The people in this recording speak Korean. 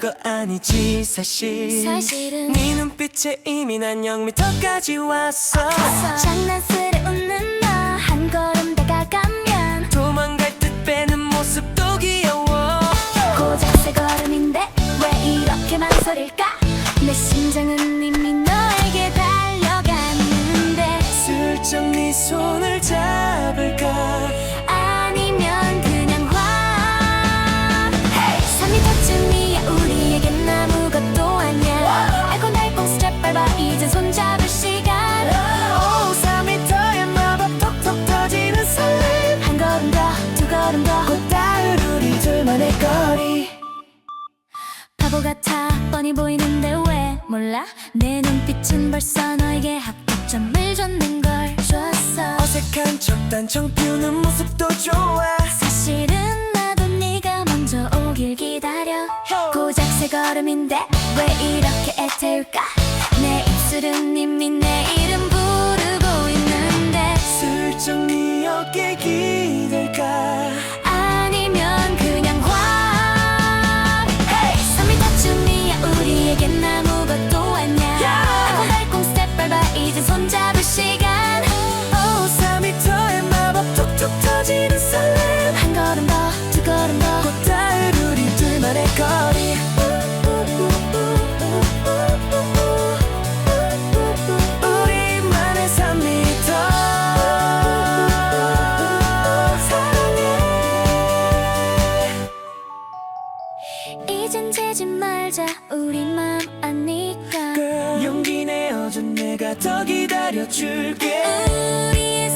별거 아니지 사실. 사실은 네 눈빛에 이미 난 0미터까지 왔어. 장난스레 웃는 너 한 걸음 다가가면 도망갈 듯 빼는 모습도 귀여워. 고작 세 걸음인데 왜 이렇게 망설일까 걸음 더 꽃다울 우리 둘만의 거리. 바보 같아 뻔히 보이는데 왜 몰라? 내 눈빛은 벌써 너에게 합격점을 줬는 걸 줬어. 어색한 척 단청 피우는 모습도 좋아. 사실은 나도 네가 먼저 오길 기다려. 고작 세 걸음인데 왜 이렇게 애태울까? 내 입술은 이미 내이 재지 말자. 우리 맘 아니까. 용기 내어줘 내가 더 기다려줄게. 우리